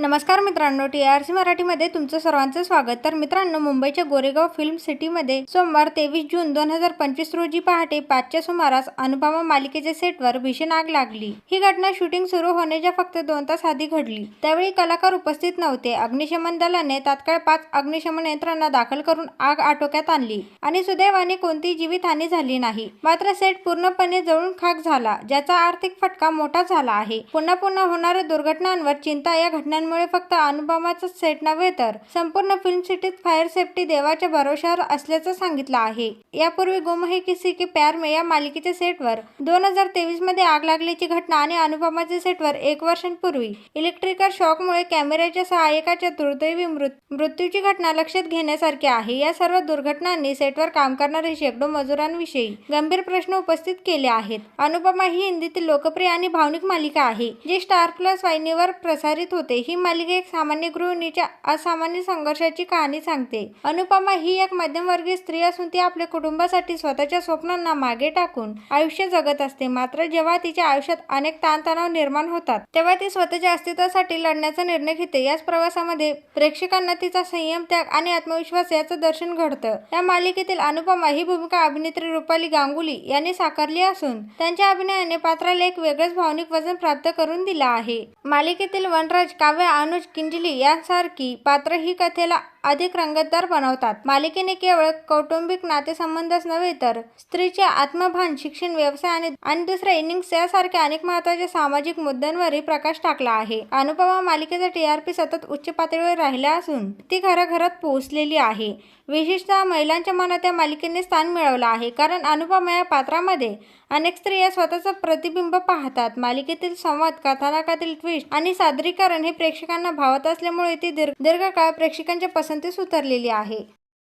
नमस्कार मित्रांनो T R C मराठीमध्ये तुमचं सर्वांचं स्वागत. तर मित्रांनो मुंबईच्या गोरेगाव फिल्म सिटीमध्ये सोमवार तेवीस जून दोन हजार पंचवीस रोजी पहाटे पाचच्या सुमारास अनुपमा मालिकेच्या सेटवर भीषण आग लागली. ही घटना शूटिंग सुरू होण्याच्या फक्त दोन तास आधी घडली. त्यावेळी कलाकार उपस्थित नव्हते. अग्निशमन दलाने तात्काळ पाच अग्निशमन यंत्रणा दाखल करून आग आटोक्यात आणली आणि सुदैवाने कोणतीही जीवितहानी झाली नाही. मात्र सेट पूर्णपणे जळून खाक झाला ज्याचा आर्थिक फटका मोठा झाला आहे. पुन्हा पुन्हा होणाऱ्या दुर्घटनांवर चिंता या घटनांमुळे फक्त अनुपमाचाच सेट नव्हे तर संपूर्ण फिल्म सिटीत फायर सेफ्टी देवाच्या भरोशावर असल्याचं सांगितलं आहे. यापूर्वी गुम है किसी के प्यार में या मालिकेच्या सेटवर दोन हजार तेवीसमध्ये आग लागल्याची घटना आणि अनुपमाच्या सेटवर एक वर्षांपूर्वी इलेक्ट्रिकल शॉकमुळे कॅमेऱ्याच्या सहाय्यकाच्या दुर्दैवी मृत मृत्यूची घटना लक्षात घेण्यासारखी आहे. या सर्व दुर्घटनांनी सेटवर काम करणारे शेकडो मजुरांविषयी गंभीर प्रश्न उपस्थित केले आहेत. अनुपमा ही हिंदीतील लोकप्रिय आणि भावनिक मालिका आहे जी स्टार प्लस वाहिनीवर प्रसारित होते. ही मालिका एक सामान्य गृहिणीच्या असामान्य संघर्षाची कहाणी सांगते. अनुपमा ही एक मध्यमवर्गीय स्त्री असून ती आपल्या कुटुंबासाठी स्वतःच्या स्वप्नांना मागे टाकून आयुष्य जगत असते. मात्र जेव्हा तिच्या आयुष्यात अनेक ताणतणाव निर्माण होतात तेव्हा ती स्वतःच्या अस्तित्वासाठी लढण्याचा निर्णय घेते. याच प्रवासामध्ये प्रेक्षकांना तिचा संयम त्याग आणि आत्मविश्वास याचं दर्शन घडतं. या मालिकेतील अनुपमा ही भूमिका अभिनेत्री रुपाली गांगुली यांनी साकारली असून त्यांच्या अभिनयाने पात्राला एक वेगळंच भावनिक वजन प्राप्त करून दिलं आहे. मालिकेतील वनराज काव्य अनुज किंजली यांसारखी पात्र ही कथेला अधिक रंगतदार बनवतात. मालिकेने केवळ कौटुंबिक नातेसंबंधच नव्हे तर स्त्रीचे आत्मभान शिक्षण व्यवसाय आणि आणि दुसऱ्या इनिंग्स यासारख्या अनेक महत्त्वाच्या सामाजिक मुद्द्यांवरही प्रकाश टाकला आहे. अनुपमा मालिकेचा टीआरपी सतत उच्च पातळीवर राहिला असून ती घराघरात पोहोचलेली आहे. विशेषतः महिलांच्या मनात या मालिकेने स्थान मिळवलं आहे. कारण अनुपमा या पात्रामध्ये अनेक स्त्रिया स्वतःचं प्रतिबिंब पाहतात. मालिकेतील संवाद कथानकातील ट्विस्ट आणि सादरीकरण हे प्रेक्षकांना भावत असल्यामुळे ती दीर्घ दीर्घकाळ प्रेक्षकांच्या पसंतीस उतरलेली आहे.